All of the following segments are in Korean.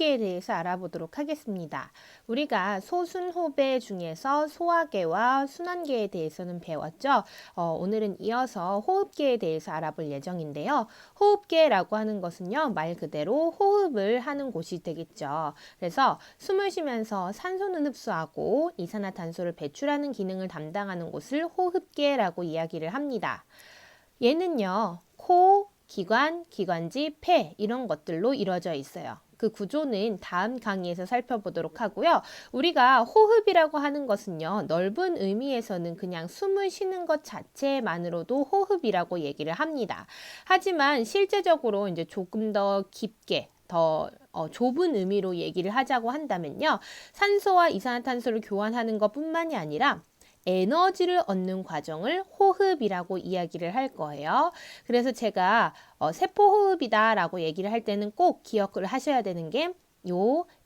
호흡계에 대해서 알아보도록 하겠습니다. 우리가 소순호배 중에서 소화계와 순환계에 대해서는 배웠죠. 어, 오늘은 이어서 호흡계에 대해서 알아볼 예정인데요. 호흡계라고 하는 것은요, 말 그대로 호흡을 하는 곳이 되겠죠. 그래서 숨을 쉬면서 산소는 흡수하고 이산화탄소를 배출하는 기능을 담당하는 곳을 호흡계라고 이야기를 합니다. 얘는요, 코, 기관, 기관지, 폐 이런 것들로 이루어져 있어요. 그 구조는 다음 강의에서 살펴보도록 하고요. 우리가 호흡이라고 하는 것은요, 넓은 의미에서는 그냥 숨을 쉬는 것 자체만으로도 호흡이라고 얘기를 합니다. 하지만 실제적으로 이제 조금 더 깊게 더 어, 좁은 의미로 얘기를 하자고 한다면요. 산소와 이산화탄소를 교환하는 것 뿐만이 아니라 에너지를 얻는 과정을 호흡이라고 이야기를 할 거예요. 그래서 제가 어, 세포호흡이다라고 얘기를 할 때는 꼭 기억을 하셔야 되는 게요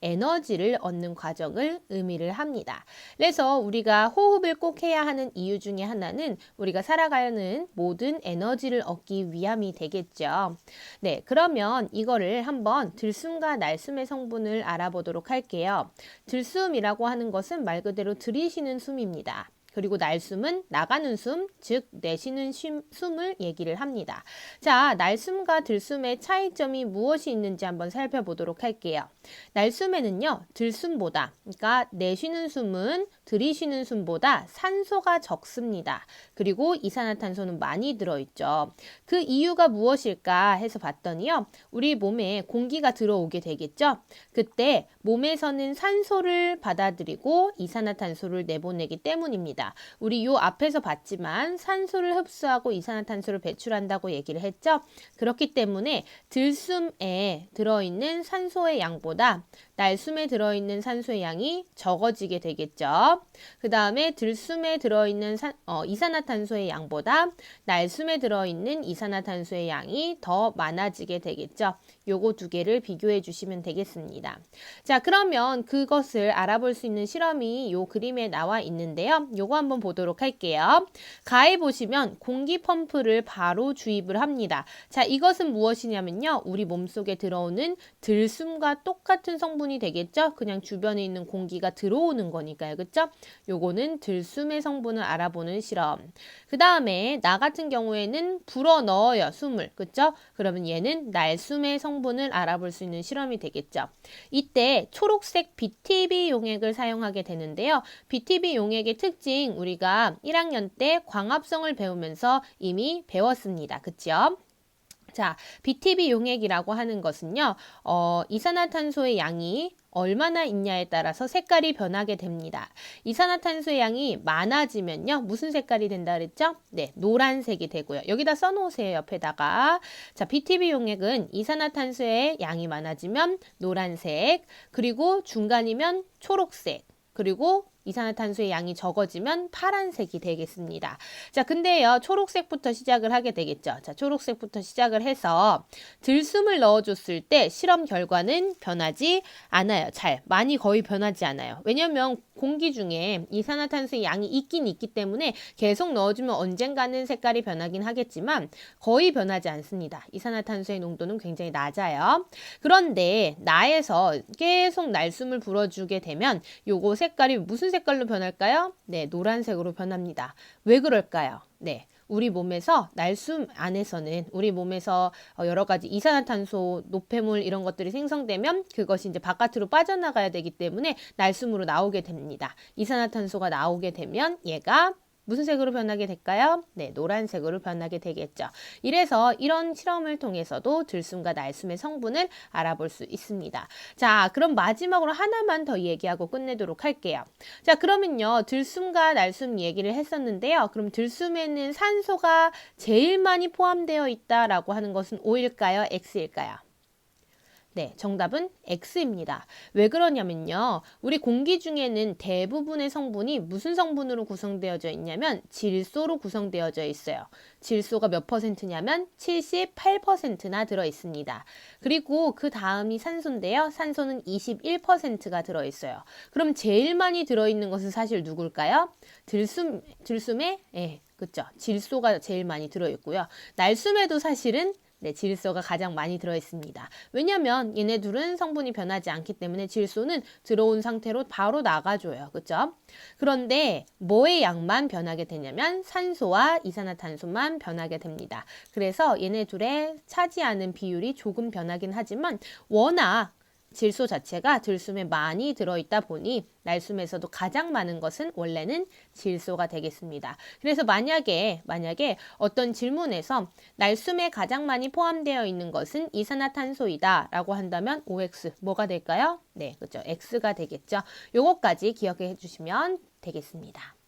에너지를 얻는 과정을 의미를 합니다. 그래서 우리가 호흡을 꼭 해야 하는 이유 중에 하나는 우리가 살아가는 모든 에너지를 얻기 위함이 되겠죠. 네, 그러면 이거를 한번 들숨과 날숨의 성분을 알아보도록 할게요. 들숨이라고 하는 것은 말 그대로 들이쉬는 숨입니다. 그리고 날숨은 나가는 숨, 즉 내쉬는 쉼, 숨을 얘기를 합니다. 자, 날숨과 들숨의 차이점이 무엇이 있는지 한번 살펴보도록 할게요. 날숨에는요, 들숨보다, 그러니까 내쉬는 숨은 들이쉬는 숨보다 산소가 적습니다. 그리고 이산화탄소는 많이 들어있죠. 그 이유가 무엇일까 해서 봤더니요, 우리 몸에 공기가 들어오게 되겠죠. 그때 몸에서는 산소를 받아들이고 이산화탄소를 내보내기 때문입니다. 우리 요 앞에서 봤지만 산소를 흡수하고 이산화탄소를 배출한다고 얘기를 했죠. 그렇기 때문에 들숨에 들어있는 산소의 양보다 날숨에 들어있는 산소의 양이 적어지게 되겠죠. 그 다음에 들숨에 들어있는 산, 어, 이산화탄소의 양보다 날숨에 들어있는 이산화탄소의 양이 더 많아지게 되겠죠. 요거 두 개를 비교해 주시면 되겠습니다. 자, 그러면 그것을 알아볼 수 있는 실험이 요 그림에 나와 있는데요. 요거 한번 보도록 할게요. 가에 보시면 공기 펌프를 바로 주입을 합니다. 자, 이것은 무엇이냐면요. 우리 몸속에 들어오는 들숨과 똑같은 성분이 되겠죠? 그냥 주변에 있는 공기가 들어오는 거니까요. 그쵸? 요거는 들숨의 성분을 알아보는 실험. 그 다음에 나 같은 경우에는 불어 넣어요. 숨을. 그쵸? 그러면 얘는 날숨의 성분 성분을 알아볼 수 있는 실험이 되겠죠. 이때 초록색 BTB 용액을 사용하게 되는데요. BTB 용액의 특징 우리가 1학년 때 광합성을 배우면서 이미 배웠습니다. 그쵸? 자, BTB 용액이라고 하는 것은요, 어, 이산화탄소의 양이 얼마나 있냐에 따라서 색깔이 변하게 됩니다. 이산화탄소의 양이 많아지면요. 무슨 색깔이 된다 그랬죠? 네, 노란색이 되고요. 여기다 써놓으세요. 옆에다가. 자, BTB 용액은 이산화탄소의 양이 많아지면 노란색, 그리고 중간이면 초록색, 그리고 이산화탄소의 양이 적어지면 파란색이 되겠습니다. 자, 근데요, 초록색부터 시작을 하게 되겠죠. 자, 초록색부터 시작을 해서 들숨을 넣어줬을 때 실험 결과는 변하지 않아요. 잘, 많이 거의 변하지 않아요. 왜냐면 공기 중에 이산화탄소의 양이 있긴 있기 때문에 계속 넣어주면 언젠가는 색깔이 변하긴 하겠지만 거의 변하지 않습니다. 이산화탄소의 농도는 굉장히 낮아요. 그런데 나에서 계속 날숨을 불어주게 되면 요거 색깔이 무슨 색깔로 변할까요? 네, 노란색으로 변합니다. 왜 그럴까요? 네. 우리 몸에서 날숨 안에서는 우리 몸에서 어, 여러 가지 이산화탄소, 노폐물 이런 것들이 생성되면 그것이 이제 바깥으로 빠져나가야 되기 때문에 날숨으로 나오게 됩니다. 이산화탄소가 나오게 되면 얘가 무슨 색으로 변하게 될까요? 네, 노란색으로 변하게 되겠죠. 이래서 이런 실험을 통해서도 들숨과 날숨의 성분을 알아볼 수 있습니다. 자, 그럼 마지막으로 하나만 더 얘기하고 끝내도록 할게요. 자, 그러면요. 들숨과 날숨 얘기를 했었는데요. 그럼 들숨에는 산소가 제일 많이 포함되어 있다라고 하는 것은 O일까요? X일까요? 네, 정답은 X입니다. 왜 그러냐면요. 우리 공기 중에는 대부분의 성분이 무슨 성분으로 구성되어져 있냐면 질소로 구성되어져 있어요. 질소가 몇 퍼센트냐면 78%나 들어 있습니다. 그리고 그 다음이 산소인데요. 산소는 21%가 들어 있어요. 그럼 제일 많이 들어 있는 것은 사실 누굴까요? 들숨 들숨에 예, 그죠 질소가 제일 많이 들어 있고요. 날숨에도 사실은 네, 질소가 가장 많이 들어 있습니다. 왜냐하면 얘네 둘은 성분이 변하지 않기 때문에 질소는 들어온 상태로 바로 나가줘요. 그죠? 그런데 뭐의 양만 변하게 되냐면 산소와 이산화탄소만 변하게 됩니다. 그래서 얘네 둘의 차지하는 비율이 조금 변하긴 하지만 워낙 질소 자체가 들숨에 많이 들어있다 보니 날숨에서도 가장 많은 것은 원래는 질소가 되겠습니다. 그래서 만약에 만약에 어떤 질문에서 날숨에 가장 많이 포함되어 있는 것은 이산화탄소이다라고 한다면 OX 뭐가 될까요? 네, 그렇죠. X가 되겠죠. 요거까지 기억해 주시면 되겠습니다.